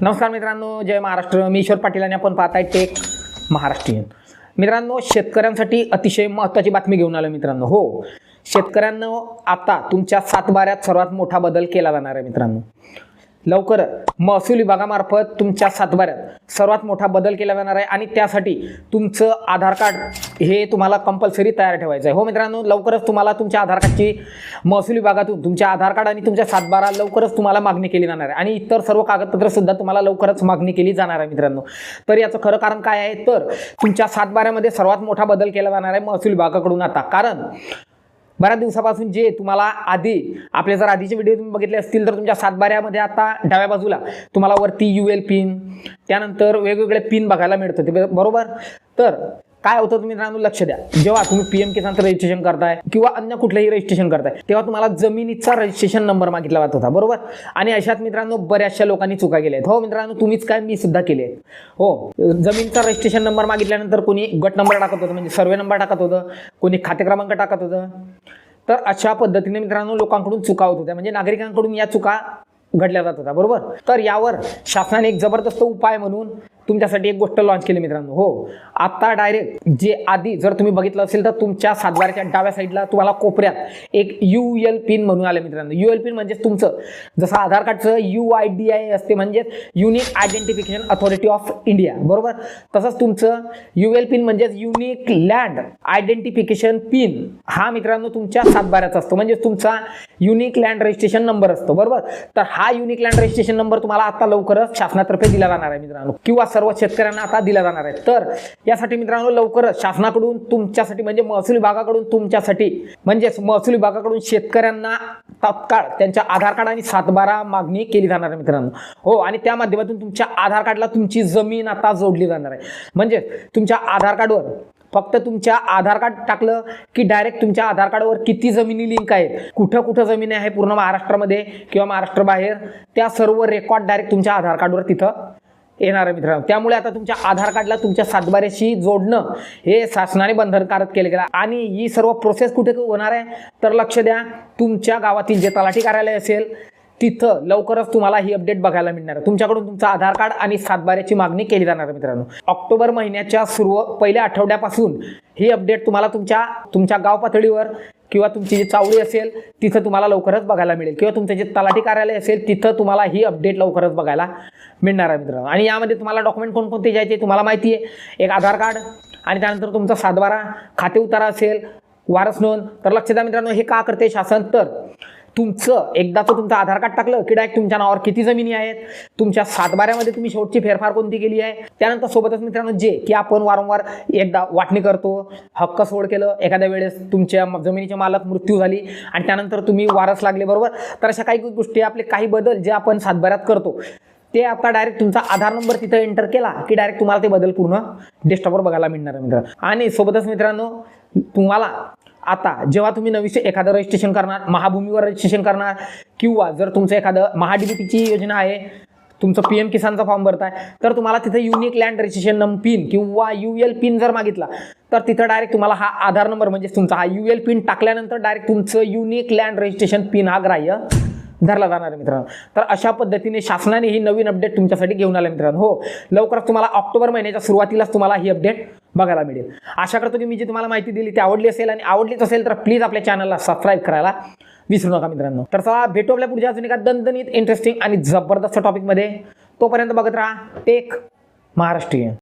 नमस्कार मित्रांनो जय महाराष्ट्र. मी ईश्वर पाटील आणि आपण पाहताय टेक महाराष्ट्रीयन. मित्रांनो शेतकऱ्यांसाठी अतिशय महत्त्वाची बातमी घेऊन आलो मित्रांनो. हो शेतकऱ्यांनो आता तुमच्या सातबाऱ्यात सर्वात मोठा बदल केला जाणार आहे मित्रांनो. लवकर महसूल विभागामार्फत तुमच्या सातबाऱ्यात सर्वात मोठा बदल केला जाणार आहे आणि त्यासाठी तुमचं आधार कार्ड हे तुम्हाला कंपल्सरी तयार ठेवायचं आहे. हो मित्रांनो लवकरच तुम्हाला तुमच्या आधार कार्डची महसूल विभागातून तुमच्या आधार कार्ड आणि तुमच्या सातबारा लवकरच तुम्हाला मागणी केली जाणार आहे. आणि इतर सर्व कागदपत्रसुद्धा तुम्हाला लवकरच मागणी केली जाणार आहे मित्रांनो. तर याचं खरं कारण काय आहे? तर तुमच्या सातबाऱ्यामध्ये सर्वात मोठा बदल केला जाणार आहे महसूल विभागाकडून आता. कारण बऱ्याच दिवसापासून जे तुम्हाला आधी आपले जर आधीचे व्हिडिओ तुम्ही बघितले असतील तर तुमच्या सातबाऱ्यामध्ये आता डाव्या बाजूला तुम्हाला वरती यू एल पिन त्यानंतर वेगवेगळे पिन बघायला मिळतं ते बरोबर? तर काय होतं तुम्ही मित्रांनो लक्ष द्या. जेव्हा तुम्ही पी एम किसानचं रजिस्ट्रेशन करताय किंवा अन्य कुठलंही रजिस्ट्रेशन करताय तेव्हा तुम्हाला जमिनीचा रजिस्ट्रेशन नंबर मागितला जात होता बरोबर? आणि अशात मित्रांनो बऱ्याचशा लोकांनी चुका केल्या आहेत. हो मित्रांनो तुम्हीच काय मी सुद्धा केले हो जमिनीचा रजिस्ट्रेशन नंबर मागितल्यानंतर कोणी गट नंबर टाकत होतं म्हणजे सर्वे नंबर टाकत होतं कोणी खाते क्रमांक टाकत होतं तर अशा पद्धतीने मित्रांनो लोकांकडून चुका होत होत्या. म्हणजे नागरिकांकडून या चुका घडल्या जात होत्या. बरोबर? तर यावर शासनाने एक जबरदस्त उपाय म्हणून तुमच्यासाठी एक गोष्ट लॉन्च केली मित्रांनो. हो. आता डायरेक्ट जे आधी जर तुम्ही बघितलं असेल तर तुमच्या सातबाराच्या डाव्या साईडला तुम्हाला कोपऱ्यात एक यू एल पिन म्हणून आलं मित्रांनो. यू एल पिन म्हणजे तुमचं. जसं आधार कार्डचं यू आय डी आय असते म्हणजेच unique identification authority of India बरोबर? तसंच तुमचं यू एल पिन म्हणजेच युनिक लँड आयडेंटिफिकेशन पिन हा मित्रांनो तुमच्या सातबाऱ्याचा असतो. म्हणजे तुमचा युनिक लँड रजिस्ट्रेशन नंबर असतो. बरोबर? तर हा युनिक लँड रजिस्ट्रेशन नंबर तुम्हाला आता लवकरच शासनातर्फे दिला जाणार आहे मित्रांनो. किंवा सर्व शेतकऱ्यांना आता दिला जाणार आहे तर यासाठी मित्रांनो लवकरच शासनाकडून तुमच्यासाठी म्हणजे महसूल विभागाकडून तुमच्यासाठी म्हणजेच महसूल विभागाकडून शेतकऱ्यांना तात्काळ त्यांच्या आधार कार्ड आणि सातबारा मागणी केली जाणार आहे मित्रांनो. हो आणि त्या माध्यमातून तुमच्या आधार कार्डला तुमची जमीन आता जोडली जाणार आहे. म्हणजे तुमच्या आधार कार्डवर फक्त तुमच्या आधार कार्ड टाकलं की डायरेक्ट तुमच्या आधार कार्डवर किती जमिनी लिंक आहेत कुठं कुठं जमीन आहे पूर्ण महाराष्ट्रामध्ये किंवा महाराष्ट्र बाहेर त्या सर्व रेकॉर्ड डायरेक्ट तुमच्या आधार कार्डवर तिथं येणार आहे मित्रांनो. त्यामुळे आता तुमच्या आधार कार्डला तुमच्या सातबाऱ्याशी जोडणं हे शासनाने बंधनकारक केले गेलं. आणि ही सर्व प्रोसेस कुठे होणार आहे? तर लक्ष द्या तुमच्या गावातील जे तलाठी कार्यालय असेल तिथं लवकरच तुम्हाला ही अपडेट बघायला मिळणार आहे. तुमच्याकडून तुमचं आधार कार्ड आणि सातबाऱ्याची मागणी केली जाणार आहे मित्रांनो. ऑक्टोबर महिन्याच्या सुरू पहिल्या आठवड्यापासून ही अपडेट तुम्हाला तुमच्या तुमच्या गाव पातळीवर किंवा तुमची जी चावडी असेल तिथं तुम्हाला लवकरच बघायला मिळेल. किंवा तुमचं जे तलाठी कार्यालय असेल तिथं तुम्हाला ही अपडेट लवकरच बघायला मिळणार आहे मित्रांनो. आणि यामध्ये तुम्हाला डॉक्युमेंट कोणकोणते द्यायचे तुम्हाला माहिती आहे. एक आधार कार्ड आणि त्यानंतर तुमचा सातबारा खाते उतारा असेल वारस नोंद. तर लक्ष द्या मित्रांनो हे का करते शासन? तर तुमचं एकदाचं तुमचं आधार कार्ड टाकलं की डायरेक्ट तुमच्या नावावर किती जमिनी आहेत तुमच्या सातबाऱ्यामध्ये तुम्ही शेवटची फेरफार कोणती केली आहे त्यानंतर सोबतच मित्रांनो जे की आपण वारंवार एकदा वाटणी करतो हक्क सोड केलं एखाद्या वेळेस तुमच्या जमिनीचे मालक मृत्यू झाली आणि त्यानंतर तुम्ही वारस लागले बरोबर? तर अशा काही गोष्टी आपले काही बदल जे आपण सातबाऱ्यात करतो ते आता डायरेक्ट तुमचा आधार नंबर तिथं एंटर केला की डायरेक्ट तुम्हाला ते बदल पूर्ण डेस्कटॉपवर बघायला मिळणार आहे मित्रांनो. आणि सोबतच मित्रांनो तुम्हाला आता जेव्हा तुम्ही नवीन एखादं रजिस्ट्रेशन करणार महाभूमीवर रजिस्ट्रेशन करणार किंवा जर तुमचं एखादं महाडीबीटीची योजना आहे तुमचं पी एम किसानचा फॉर्म भरताय तर तुम्हाला तिथे unique land registration number pin किंवा यू एल पिन जर मागितला तर तिथं डायरेक्ट तुम्हाला हा आधार नंबर म्हणजे तुमचा हा यू एल पिन टाकल्यानंतर डायरेक्ट तुमचं युनिक लँड रजिस्ट्रेशन पिन हा ग्राह्य धरला जाणार आहे मित्रांनो. तर अशा पद्धतीने शासनाने ही नवीन अपडेट तुमच्यासाठी घेऊन आलं मित्रांनो. हो लवकरच तुम्हाला ऑक्टोबर महिन्याच्या सुरुवातीलाच तुम्हाला ही अपडेट बघायला मिळेल. आशा करतो की मी जी तुम्हाला माहिती दिली ती आवडली असेल आणि आवडलीच असेल तर प्लीज आपल्या चॅनलला सबस्क्राईब करायला विसरू नका मित्रांनो. तर चला भेटू आपल्या पुढच्या अजून एका दणदणीत इंटरेस्टिंग आणि जबरदस्त टॉपिकमध्ये तोपर्यंत बघत राहा टेक महाराष्ट्रीयन.